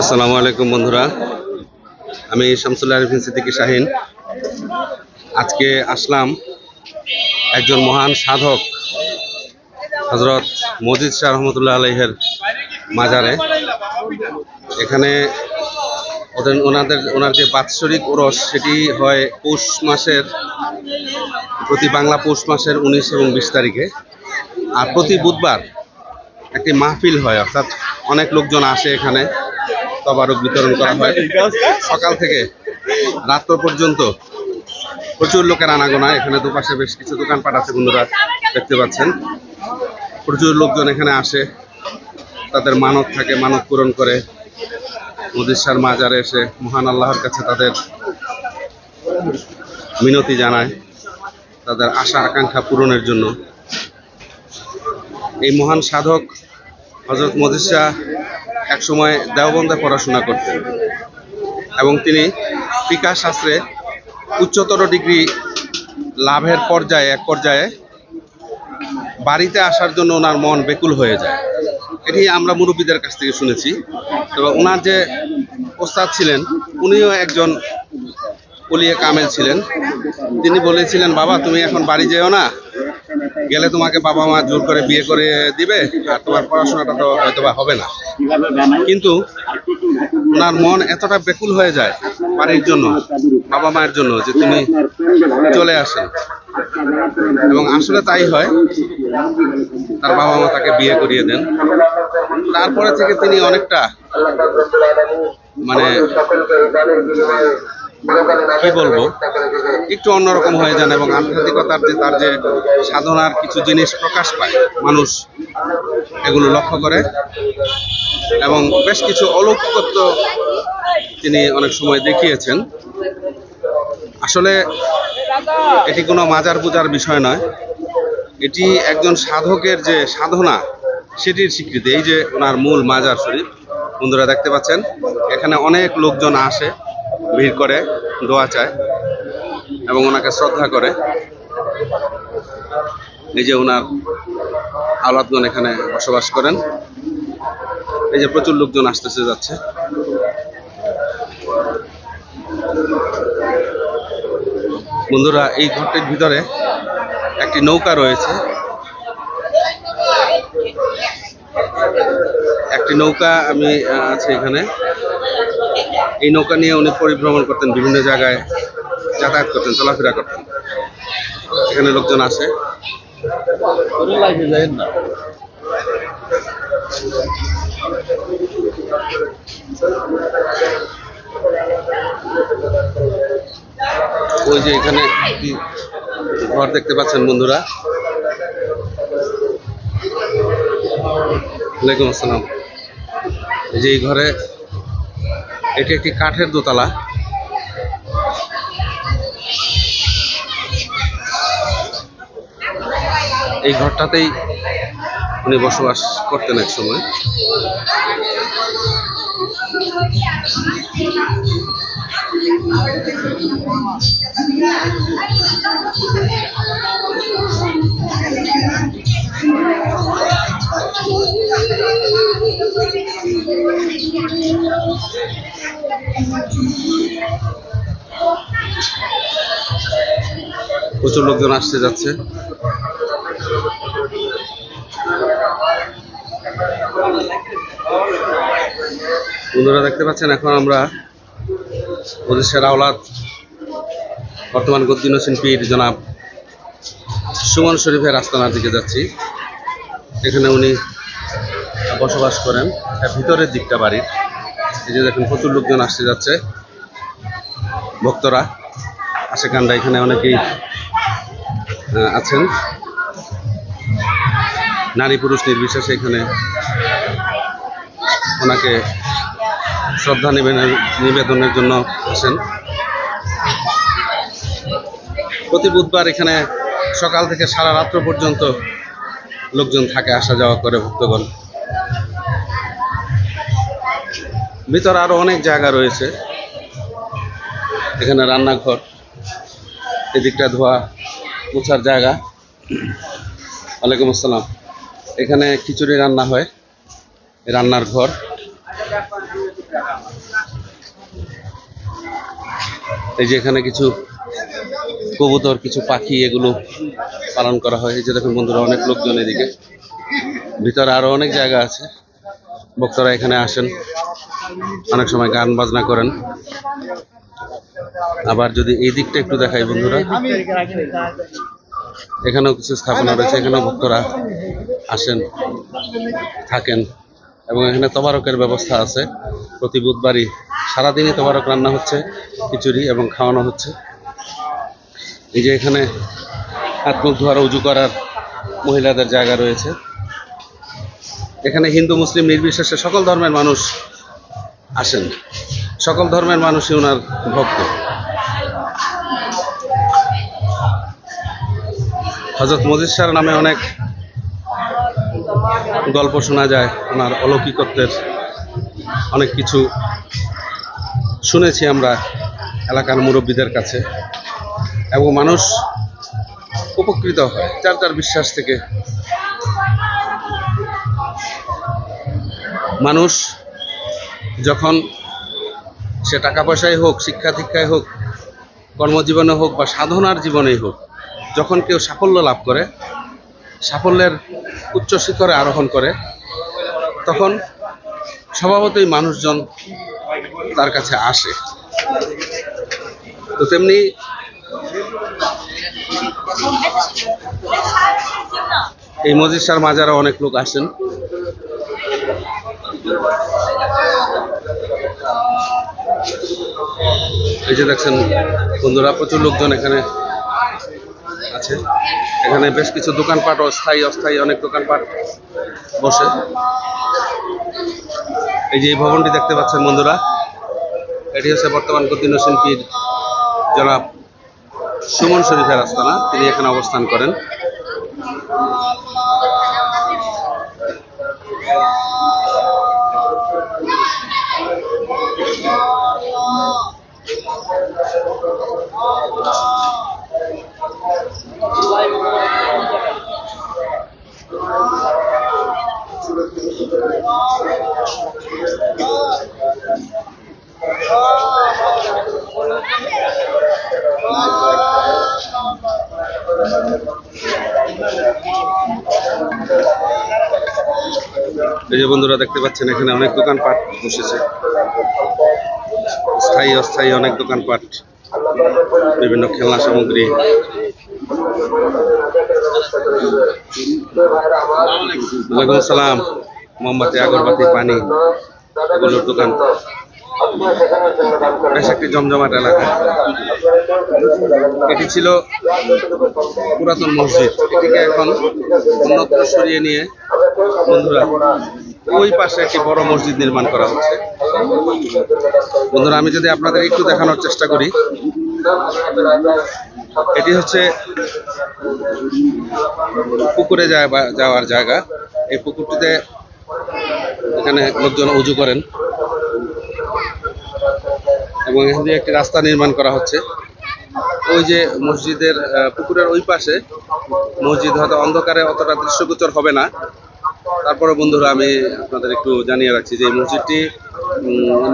আসসালামু আলাইকুম, বন্ধুরা। আমি শামসুল্লাহ আরিফিন সিদ্দিকী শাহিন। আজকে আসলাম একজন মহান সাধক হজরত মজিদ শাহ রহমতুল্লাহ আলহের মাজারে। এখানে ওদের, ওনাদের, ওনার যে বাৎসরিক ওরস, সেটি হয় পৌষ মাসের, প্রতি বাংলা পৌষ মাসের উনিশ এবং বিশ তারিখে। আর প্রতি বুধবার একটি মাহফিল হয়, অর্থাৎ অনেক লোকজন আসে এখানে। তবারক বিতরণ করা হয়। সকাল থেকে রাত্র পর্যন্ত প্রচুর লোকের আনাগোনা। এখানে দুপাশে বেশ কিছু দোকানপাট আছে, বন্ধুরা দেখতে পাচ্ছেন। প্রচুর লোকজন এখানে আসে। তাদের মানত থাকে, মানত পূরণ করে। মদিসার মাজারে এসে মহান আল্লাহর কাছে তাদের মিনতি জানায়, তাদের আশা, আকাঙ্ক্ষা পূরণের জন্য। এই মহান সাধক হজরত মজিদ শাহ একসময় দেওবন্দে পড়াশোনা করতেন এবং তিনি টিকা শাস্ত্রে উচ্চতর ডিগ্রি লাভের পর্যায়ে, এক পর্যায়ে বাড়িতে আসার জন্য ওনার মন বেকুল হয়ে যায়। এটি আমরা মুরব্বীদের কাছ থেকে শুনেছি তবে ওনার যে ওস্তাদ ছিলেন, উনিও একজন পলিয়ে কামেল ছিলেন। তিনি বলেছিলেন, বাবা, তুমি এখন বাড়ি যেও না? গেলে তোমাকে বাবা মা জোর করে বিয়ে করে দিবে, আর তোমার পড়াশোনাটা তো হয়তো বা হবে না। কিন্তু ওনার মন এতটা বেকুল হয়ে যায় বাড়ির জন্য, বাবা মায়ের জন্য, যে তুমি চলে আসেন। এবং আসলে তাই হয়, তার বাবা মা তাকে বিয়ে করিয়ে দেন। তারপরে থেকে তিনি অনেকটা মানে কি বলব? একটু অন্যরকম হয়ে যান এবং আধ্যাত্মিকতার যে তার যে সাধনার কিছু জিনিস প্রকাশ পায়, মানুষ এগুলো লক্ষ্য করে। এবং বেশ কিছু অলৌকিকত্ব তিনি অনেক সময় দেখিয়েছেন। আসলে এটি কোনো মাজার পূজার বিষয় নয়। এটি একজন সাধকের যে সাধনা, সেটির স্বীকৃতি। এই যে ওনার মূল মাজার শরীফ, বন্ধুরা দেখতে পাচ্ছেন, এখানে অনেক লোকজন আসে। ভিড় করে, দোয়া চায় এবং ওনাকে শ্রদ্ধা করে। এই যে ওনার আওলাদগণ এখানে বসবাস করেন। এই যে প্রচুর লোকজন আসতেছে, যাচ্ছে। বন্ধুরা, এই ঘরটির ভিতরে একটি নৌকা রয়েছে। একটি নৌকা আমি আছে এখানে। এই নৌকা নিয়ে উনি পরিভ্রমণ করতেন, বিভিন্ন জায়গায় যাতায়াত করতেন, চলাফেরা করতেন। এখানে লোকজন আসে। ওই যে এখানে একটি ঘর দেখতে পাচ্ছেন বন্ধুরা। ওয়ালাইকুম আসসালাম। এই যে এই ঘরে এটি একটি কাঠের দোতলা। এই ঘরটাতেই উনি বসবাস করতেন এক সময়। প্রচুর লোকজন আসতে যাচ্ছে। বন্ধুরা দেখতে পাচ্ছেন, এখন আমরা ওদেশের আওলাদ, বর্তমান গদ্দিন হোসেন পীর জনাব সুমন শরীফের আস্তানার দিকে যাচ্ছি। এখানে উনি বসবাস করেন ভিতরের দিকটা বাড়ির। এই যে দেখেন, প্রচুর লোকজন আসতে যাচ্ছে। ভক্তরা আশেকান্ডা এখানে অনেকেই আছেন। নারী পুরুষ নির্বিশেষে এখানে ওনাকে শ্রদ্ধা নিবেদনের জন্য আসেন। প্রতি বুধবার এখানে সকাল থেকে সারা রাত্র পর্যন্ত লোকজন থাকে আসা যাওয়া করে ভক্তগণ। ভিতরে আরও অনেক জায়গা রয়েছে। এখানে রান্নাঘর, এদিকটা ধোয়া মোছার জায়গা। ওয়ালাইকুম আসসালাম। এখানে খিচুড়ি রান্না হয়, রান্নার ঘর। এই যে এখানে কিছু কবুতর, কিছু পাখি, এগুলো পালন করা হয়। এই যে দেখুন বন্ধুরা, অনেক লোকজন এদিকে। ভিতরে আরও অনেক জায়গা আছে। ভক্তরা এখানে আসেন। অনেক সময় গান বাজনা করেন। আবার যদি এই দিকটা একটু দেখাই বন্ধুরা। এখানেও কিছু স্থাপনা রয়েছে, এখানেও ভক্তরা আসেন, থাকেন এবং এখানে তবারকের ব্যবস্থা আছে। প্রতি বুধবারই সারাদিনই তবারক রান্না হচ্ছে, খিচুড়ি এবং খাওয়ানো হচ্ছে। এই যে এখানে হাত মুখ ধোয়ার, উজু করার মহিলাদের জায়গা রয়েছে। এখানে হিন্দু, মুসলিম নির্বিশেষে সকল ধর্মের মানুষ আসেন। সকল ধর্মের মানুষই ওনার ভক্ত। হজরত মজিদ শাহর নামে অনেক গল্প শোনা যায়, ওনার অলৌকিকত্বের অনেক কিছু শুনেছি আমরা এলাকার মুরব্বীদের কাছে। এবং মানুষ উপকৃত হয়, যার যার বিশ্বাস থেকে। মানুষ যখন সে টাকা পয়সায় হোক, শিক্ষা দীক্ষায় হোক, কর্মজীবনে হোক বা সাধনার জীবনেই হোক, যখন কেউ সাফল্য লাভ করে, সাফল্যের উচ্চ শিখরে আরোহণ করে, তখন স্বভাবতই মানুষজন তার কাছে আসে। তো তেমনি এই শাহর মাজারা অনেক লোক আসেন। এই যে দেখছেন বন্ধুরা, প্রচুর লোকজন এখানে আছে। এখানে বেশ কিছু দোকানপাট অস্থায়ী অস্থায়ী অনেক দোকানপাট বসে। এই যে এই ভবনটি দেখতে পাচ্ছেন বন্ধুরা, এটি হচ্ছে বর্তমান গতিন শিল্পীর জনাব সুমন শরীফের আস্তানা। তিনি এখানে অবস্থান করেন। এই যে বন্ধুরা দেখতে পাচ্ছেন, এখানে অনেক দোকানপাট বসেছে। স্থায়ী, অস্থায়ী অনেক দোকানপাট, বিভিন্ন খেলনা সামগ্রী। ওয়ালাইকুম আসসালাম। মোমবাতি আগরবাতি পানি, এগুলোর দোকান। বেশ একটি জমজমাট এলাকা। এটি ছিল পুরাতন মসজিদ। এটিকে এখন অন্যত্র সরিয়ে নিয়ে বন্ধুরা, ওই পাশে একটি বড় মসজিদ নির্মাণ করা হচ্ছে। বন্ধুরা, আমি যদি আপনাদের একটু দেখানোর চেষ্টা করি, এটি হচ্ছে পুকুরে যাওয়ার জায়গা। এই পুকুরটিতে এখানে লোকজন উজু করেন। এবং এখান দিয়ে একটি রাস্তা নির্মাণ করা হচ্ছে। ওই যে মসজিদের পুকুরের ওই পাশে মসজিদ হয়তো অন্ধকারে অতটা দৃশ্যগোচর হবে না। তারপরে বন্ধুরা, আমি আপনাদের একটু জানিয়ে রাখছি যে এই মসজিদটি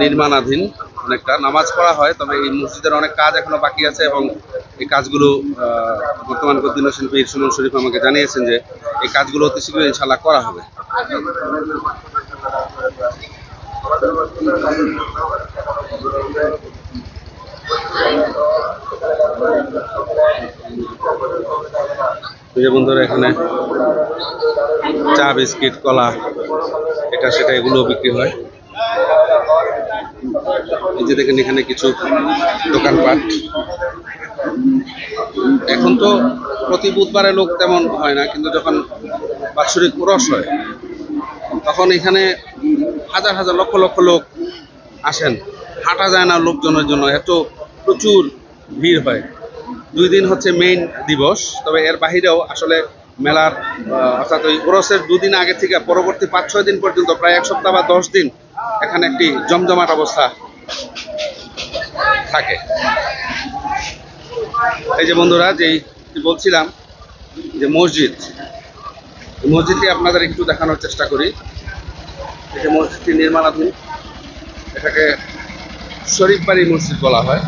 নির্মাণাধীন অনেকটা। নামাজ পড়া হয়, তবে এই মসজিদের অনেক কাজ এখনও বাকি আছে এবং এই কাজগুলো বর্তমান গদ্দিন শিল্পী সুমন শরীফ আমাকে জানিয়েছেন যে এই কাজগুলো অতি শীঘ্রই ইনশাল্লাহ করা হবে। বন্ধুরা, এখানে চা, বিস্কিট, কলা, এটা সেটা এগুলো বিক্রি হয়। এই যে দেখেন এখানে কিছু দোকানপাট। এখন তো প্রতি বুধবারে লোক তেমন হয় না, কিন্তু যখন বাৎসরিক উরস হয়, তখন এখানে হাজার হাজার লক্ষ লক্ষ লোক আসেন। হাঁটা যায় না লোকজনের জন্য, এত প্রচুর ভিড় হয়। দুই দিন হচ্ছে মেইন দিবস, তবে এর বাহিরেও আসলে মেলার অর্থাৎ ওই ওরসের দুদিন আগে থেকে পরবর্তী পাঁচ ছয় দিন পর্যন্ত, প্রায় এক সপ্তাহ বা দশ দিন এখানে একটি জমজমাট অবস্থা থাকে। এই যে বন্ধুরা যেই যে বলছিলাম যে মসজিদ মসজিদটি আপনাদের একটু দেখানোর চেষ্টা করি। এই যে মসজিদটি নির্মাণাধীন, এটাকে শরীফ বাড়ি মসজিদ বলা হয়।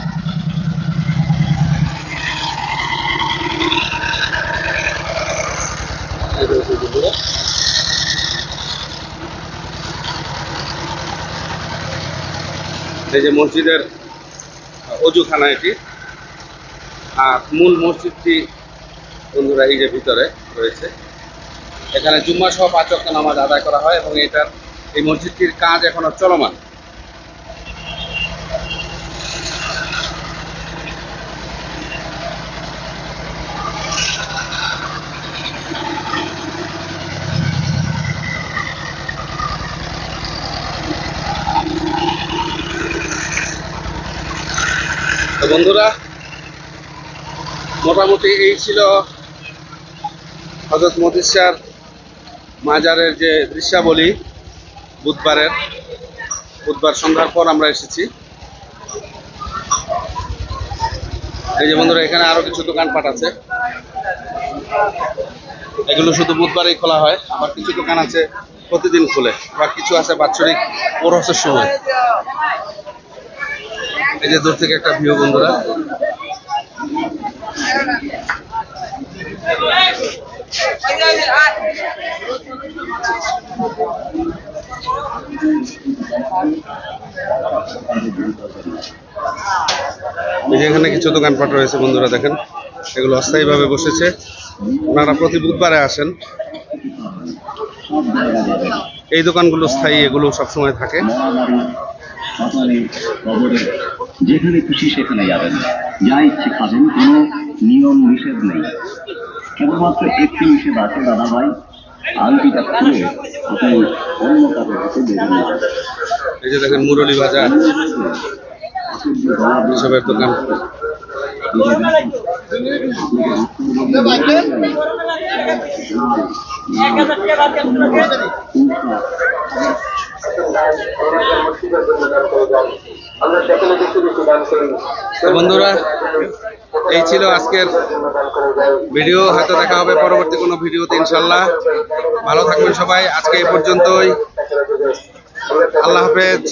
এই যে মসজিদের অজুখানা এটি। আর মূল মসজিদটি বন্ধুরা এই যে ভিতরে রয়েছে। এখানে জুম্মা সহ পাঁচ নামাজ আদায় করা হয় এবং এটার এই মসজিদটির কাজ এখনও চলমান। বন্ধুরা মোটামুটি এই ছিল হজরত মতিসার মাজারের যে দৃশ্যাবলী বুধবারের। বুধবার সন্ধ্যার পর আমরা এসেছি। এই যে বন্ধুরা, এখানে আরও কিছু দোকানপাট আছে। এগুলো শুধু বুধবারেই খোলা হয়, আবার কিছু দোকান আছে প্রতিদিন খুলে আবার কিছু আছে বাৎসরিক ওরসের সময়। এই যে দূর থেকে একটা ভিউ বন্ধুরা। এখানে কিছু দোকানপাট রয়েছে বন্ধুরা দেখেন, এগুলো অস্থায়ীভাবে বসেছে। ওনারা প্রতি বুধবারে আসেন। এই দোকানগুলো স্থায়ী এগুলো সবসময় থাকে। যেখানে খুশি সেখানে যাবেন যা ইচ্ছে খাবেন, কোনো নিয়ম নিষেধ নেই। কেবলমাত্র একটি নিষেধ আছে দাদা ভাই আলটিটা খুলে আপনি অন্য কারও হাতে এই যে দেখেন মুরলি বাজার। এসবের দোকান বন্ধুরা, এই ছিল আজকের ভিডিও। হয়তো দেখা হবে পরবর্তী কোনো ভিডিওতে ইনশাল্লাহ ভালো থাকবেন সবাই। আজকে এই পর্যন্তই। আল্লাহ হাফেজ।